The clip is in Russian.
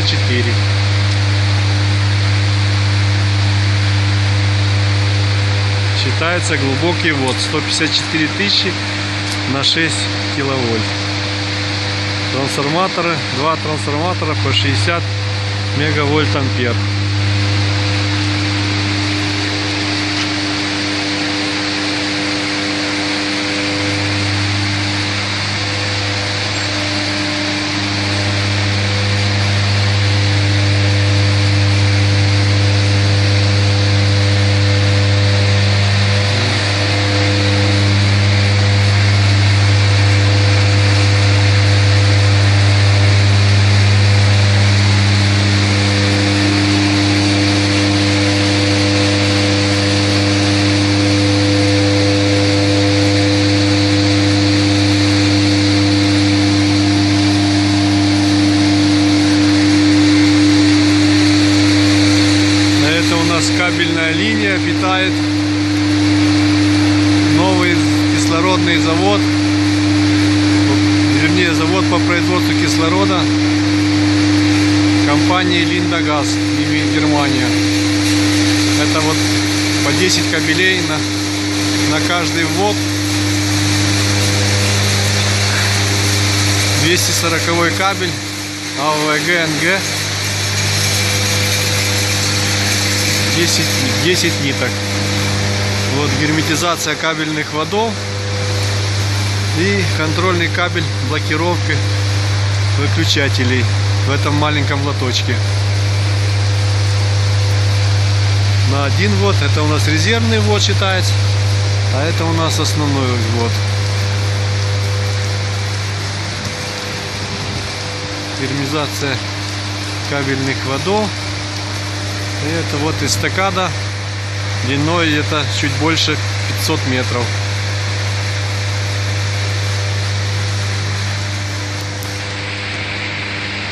154. Считается глубокий ввод 154 тысячи на 6 киловольт. Трансформаторы, два трансформатора по 60 мегавольт ампер. Это у нас кабельная линия питает новый кислородный завод, вернее завод по производству кислорода компании Линдагаз, Германия. Это вот по 10 кабелей на, на каждый ввод. 240 кабель АВГ-НГ 10, 10 ниток. Вот герметизация кабельных водов и контрольный кабель блокировки выключателей в этом маленьком лоточке. На один ввод это у нас резервный ввод считается, а это у нас основной ввод. Герметизация кабельных водов. И это вот эстакада длиной где-то чуть больше 500 метров.